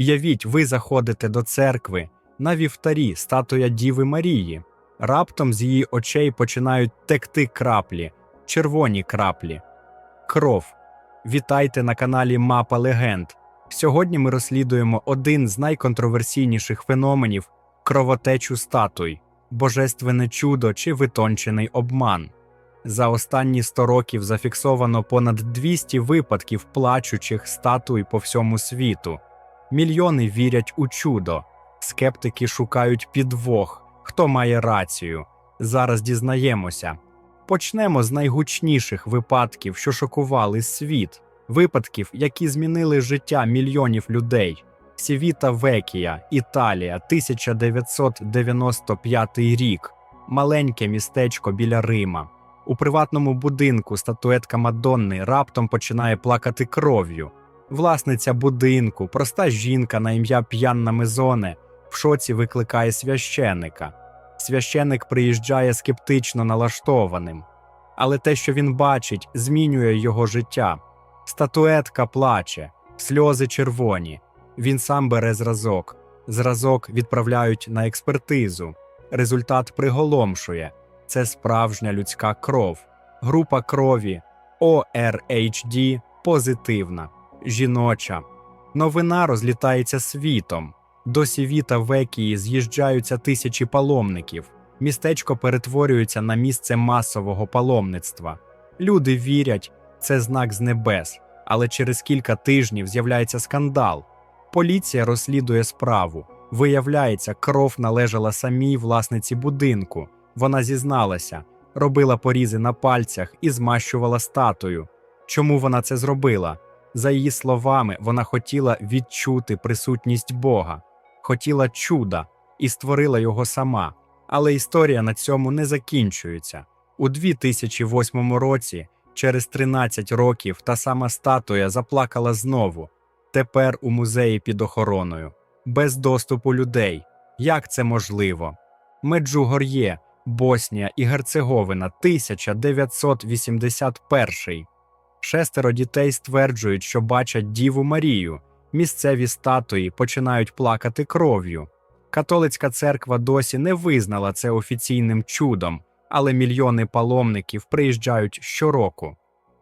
Явіть, ви заходите до церкви, на вівтарі статуя Діви Марії. Раптом з її очей починають текти краплі, червоні краплі. Кров. Вітайте на каналі Мапа Легенд. Сьогодні ми розслідуємо один з найконтроверсійніших феноменів кровотечу статуй, божественне чудо чи витончений обман. За останні 100 років зафіксовано понад 200 випадків плачучих статуй по всьому світу. Мільйони вірять у чудо. Скептики шукають підвох, хто має рацію. Зараз дізнаємося. Почнемо з найгучніших випадків, що шокували світ, випадків, які змінили життя мільйонів людей. Сівіта Векія, Італія, 1995 рік, маленьке містечко біля Рима. У приватному будинку статуетка Мадонни раптом починає плакати кров'ю. Власниця будинку, проста жінка на ім'я П'янна Мезоне, в шоці викликає священика. Священик приїжджає скептично налаштованим. Але те, що він бачить, змінює його життя. Статуетка плаче, сльози червоні. Він сам бере зразок. Зразок відправляють на експертизу. Результат приголомшує це справжня людська кров. Група крові ORHD позитивна, жіноча. Новина розлітається світом. До Сівіта Векії з'їжджаються тисячі паломників. Містечко перетворюється на місце масового паломництва. Люди вірять, це знак з небес, але через кілька тижнів з'являється скандал. Поліція розслідує справу. Виявляється, кров належала самій власниці будинку. Вона зізналася, робила порізи на пальцях і змащувала статую. Чому вона це зробила? За її словами, вона хотіла відчути присутність Бога, хотіла чуда і створила його сама. Але історія на цьому не закінчується. У 2008 році, через 13 років, та сама статуя заплакала знову. Тепер у музеї під охороною, без доступу людей. Як це можливо? Меджугор'є, Боснія і Герцеговина, 1981. Шестеро дітей стверджують, що бачать Діву Марію. Місцеві статуї починають плакати кров'ю. Католицька церква досі не визнала це офіційним чудом, але мільйони паломників приїжджають щороку.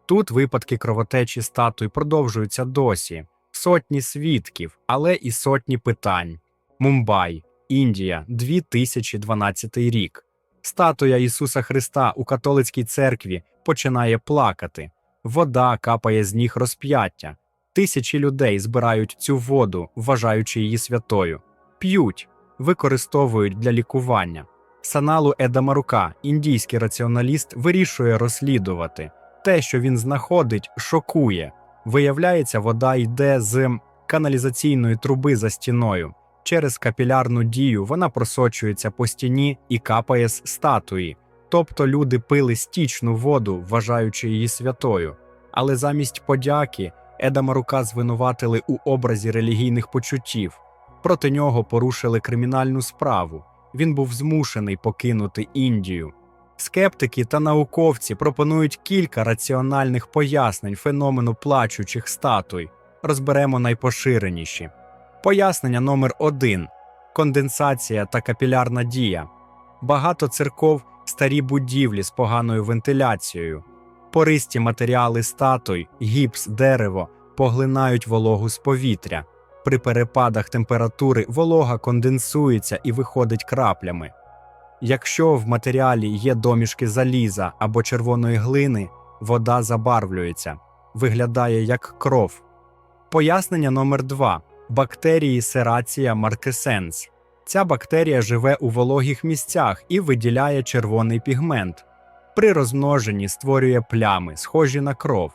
Тут випадки кровотечі статуй продовжуються досі, сотні свідків, але і сотні питань. Мумбай, Індія, 2012 рік. Статуя Ісуса Христа у католицькій церкві починає плакати. Вода капає з ніг розп'яття. Тисячі людей збирають цю воду, вважаючи її святою, п'ють, використовують для лікування. Саналу Едамарука, індійський раціоналіст, вирішує розслідувати. Те, що він знаходить, шокує. Виявляється, вода йде з каналізаційної труби за стіною. Через капілярну дію вона просочується по стіні і капає з статуї. Тобто люди пили стічну воду, вважаючи її святою. Але замість подяки Едама Рука звинуватили у образі релігійних почуттів. Проти нього порушили кримінальну справу. Він був змушений покинути Індію. Скептики та науковці пропонують кілька раціональних пояснень феномену плачучих статуй. Розберемо найпоширеніші. Пояснення номер 1 конденсація та капілярна дія. Багато церков старі будівлі з поганою вентиляцією. Пористі матеріали статуй, гіпс, дерево поглинають вологу з повітря. При перепадах температури волога конденсується і виходить краплями. Якщо в матеріалі є домішки заліза або червоної глини, вода забарвлюється, виглядає як кров. Пояснення номер 2 бактерії Серація маркесенс. Ця бактерія живе у вологих місцях і виділяє червоний пігмент. При розмноженні створює плями, схожі на кров.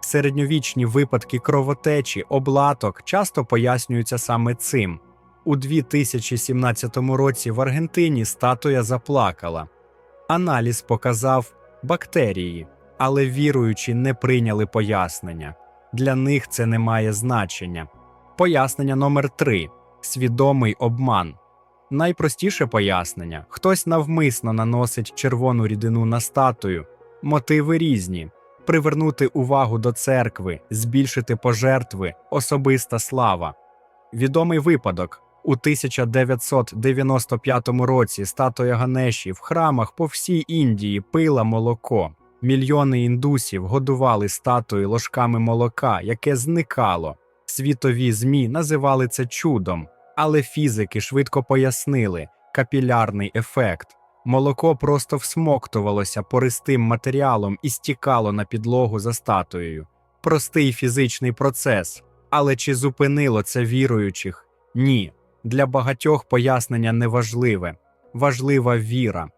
Середньовічні випадки кровотечі, облаток часто пояснюються саме цим. У 2017 році в Аргентині статуя заплакала. Аналіз показав бактерії, але віруючі не прийняли пояснення. Для них це не має значення. Пояснення номер 3 свідомий обман. Найпростіше пояснення: хтось навмисно наносить червону рідину на статую, мотиви різні, привернути увагу до церкви, збільшити пожертви, особиста слава. Відомий випадок. У 1995 році статуя Ганеші в храмах по всій Індії пила молоко. Мільйони індусів годували статуї ложками молока, яке зникало. Світові ЗМІ називали це чудом, але фізики швидко пояснили капілярний ефект. Молоко просто всмоктувалося пористим матеріалом і стікало на підлогу за статуєю. Простий фізичний процес. Але чи зупинило це віруючих? Ні. Для багатьох пояснення неважливе, важлива віра.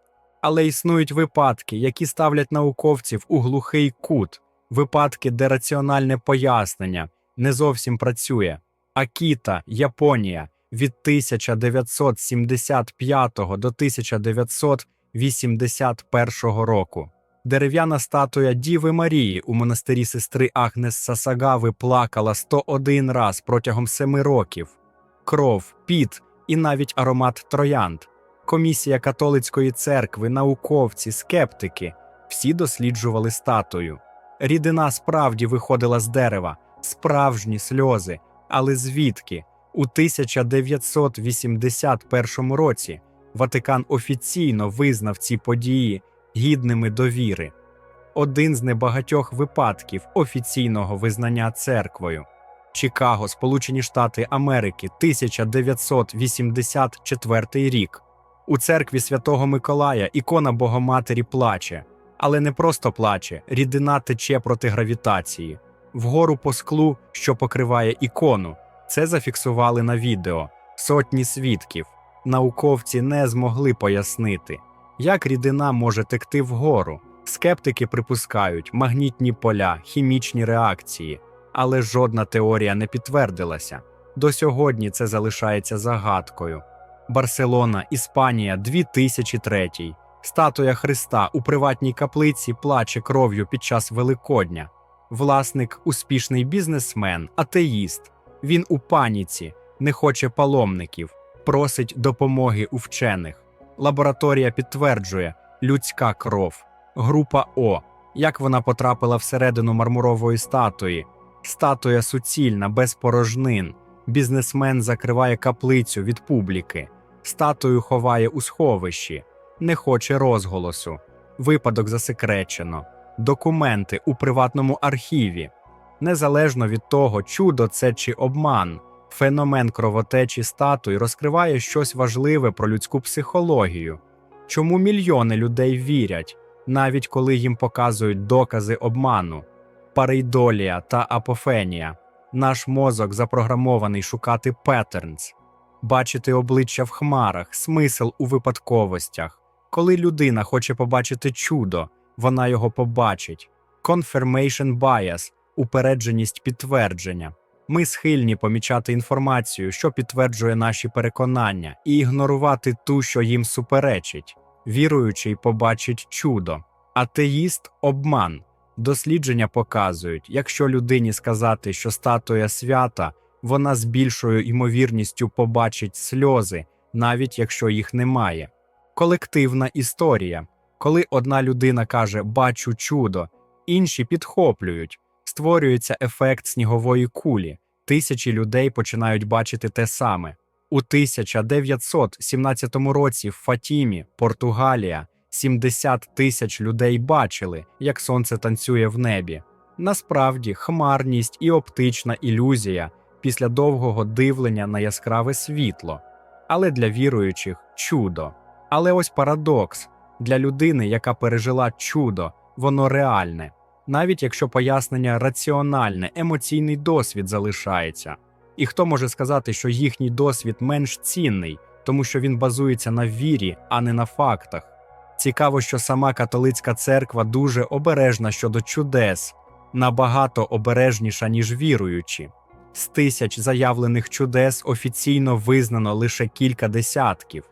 Але існують випадки, які ставлять науковців у глухий кут, випадки, де раціональне пояснення не зовсім працює. Акіта, Японія від 1975 до 1981 року. Дерев'яна статуя Діви Марії у монастирі сестри Агнес Сасагави плакала 101 раз протягом семи років. Кров, піт і навіть аромат троянд. Комісія католицької церкви, науковці, скептики всі досліджували статую. Рідина справді виходила з дерева, справжні сльози. Але звідки? У 1981 році Ватикан офіційно визнав ці події гідними довіри. Один з небагатьох випадків офіційного визнання церквою. Чикаго, Сполучені Штати Америки, 1984 рік. У церкві Святого Миколая ікона Богоматері плаче, але не просто плаче, рідина тече проти гравітації. Вгору по склу, що покриває ікону. Це зафіксували на відео. Сотні свідків. Науковці не змогли пояснити, як рідина може текти вгору. Скептики припускають магнітні поля, хімічні реакції, але жодна теорія не підтвердилася. До сьогодні це залишається загадкою. Барселона, Іспанія, 2003. Статуя Христа у приватній каплиці плаче кров'ю під час Великодня. Власник успішний бізнесмен, атеїст. Він у паніці, не хоче паломників, просить допомоги у вчених. Лабораторія підтверджує людська кров. Група О. Як вона потрапила всередину мармурової статуї? Статуя суцільна, без порожнин. Бізнесмен закриває каплицю від публіки. Статую ховає у сховищі, не хоче розголосу. Випадок засекречено. Документи у приватному архіві. Незалежно від того, чудо це чи обман, феномен кровотечі статуй розкриває щось важливе про людську психологію. Чому мільйони людей вірять, навіть коли їм показують докази обману, парейдолія та апофенія. Наш мозок запрограмований шукати петернс, бачити обличчя в хмарах, смисл у випадковостях. Коли людина хоче побачити чудо, вона його побачить. Confirmation bias – упередженість підтвердження. Ми схильні помічати інформацію, що підтверджує наші переконання, і ігнорувати ту, що їм суперечить. Віруючий побачить чудо, атеїст обман. Дослідження показують, якщо людині сказати, що статуя свята, вона з більшою ймовірністю побачить сльози, навіть якщо їх немає. Колективна історія. Коли одна людина каже бачу чудо, інші підхоплюють, створюється ефект снігової кулі. Тисячі людей починають бачити те саме. У 1917 році в Фатімі, Португалія, 70 тисяч людей бачили, як сонце танцює в небі. Насправді, хмарність і оптична ілюзія після довгого дивлення на яскраве світло. Але для віруючих чудо. Але ось парадокс для людини, яка пережила чудо, воно реальне. Навіть якщо пояснення раціональне, емоційний досвід залишається. І хто може сказати, що їхній досвід менш цінний, тому що він базується на вірі, а не на фактах. Цікаво, що сама католицька церква дуже обережна щодо чудес, набагато обережніша, ніж віруючі. З тисяч заявлених чудес офіційно визнано лише кілька десятків.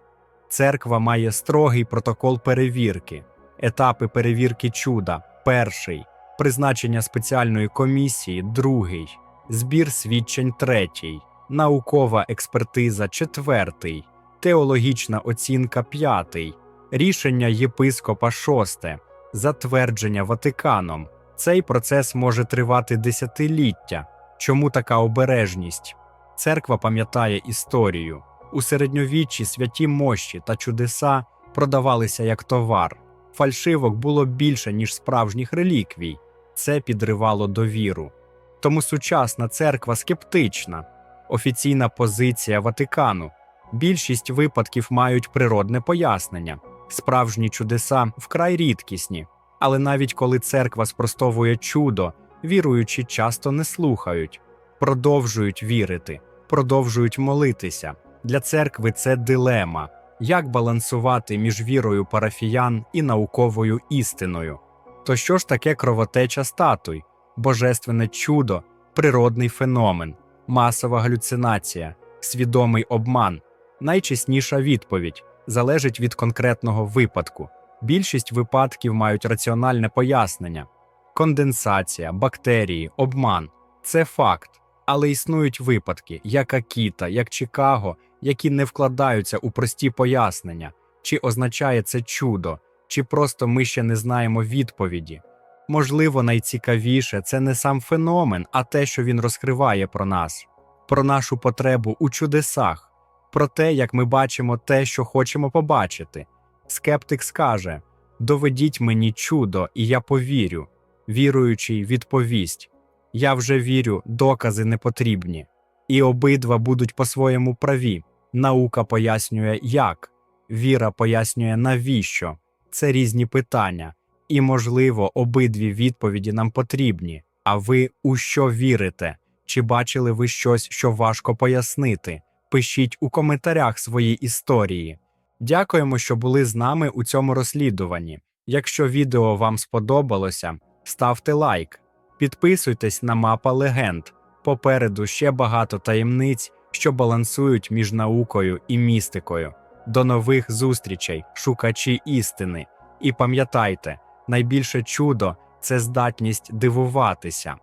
Церква має строгий протокол перевірки, етапи перевірки чуда перший, призначення спеціальної комісії другий, збір свідчень третій, наукова експертиза четвертий, теологічна оцінка п'ятий, рішення єпископа шосте, затвердження Ватиканом. Цей процес може тривати десятиліття. Чому така обережність? Церква пам'ятає історію. У середньовіччі святі мощі та чудеса продавалися як товар. Фальшивок було більше, ніж справжніх реліквій. Це підривало довіру. Тому сучасна церква скептична. Офіційна позиція Ватикану. Більшість випадків мають природне пояснення. Справжні чудеса вкрай рідкісні. Але навіть коли церква спростовує чудо, віруючі часто не слухають, продовжують вірити, продовжують молитися. Для церкви це дилема як балансувати між вірою парафіян і науковою істиною. То що ж таке кровотеча статуй, божественне чудо, природний феномен, масова галюцинація, свідомий обман? Найчесніша відповідь залежить від конкретного випадку. Більшість випадків мають раціональне пояснення: конденсація, бактерії, обман це факт. Але існують випадки, як Акіта, як Чикаго, які не вкладаються у прості пояснення, чи означає це чудо, чи просто ми ще не знаємо відповіді. Можливо, найцікавіше це не сам феномен, а те, що він розкриває про нас, про нашу потребу у чудесах, про те, як ми бачимо те, що хочемо побачити. Скептик скаже: доведіть мені чудо, і я повірю. Віруючий відповість: Я вже вірю, докази не потрібні. І обидва будуть по-своєму праві. Наука пояснює, як, віра пояснює, навіщо. Це різні питання, і, можливо, обидві відповіді нам потрібні. А ви у що вірите? Чи бачили ви щось, що важко пояснити? Пишіть у коментарях свої історії. Дякуємо, що були з нами у цьому розслідуванні. Якщо відео вам сподобалося, ставте лайк, підписуйтесь на мапа легенд. Попереду ще багато таємниць, що балансують між наукою і містикою. До нових зустрічей, шукачі істини. І пам'ятайте, найбільше чудо це здатність дивуватися.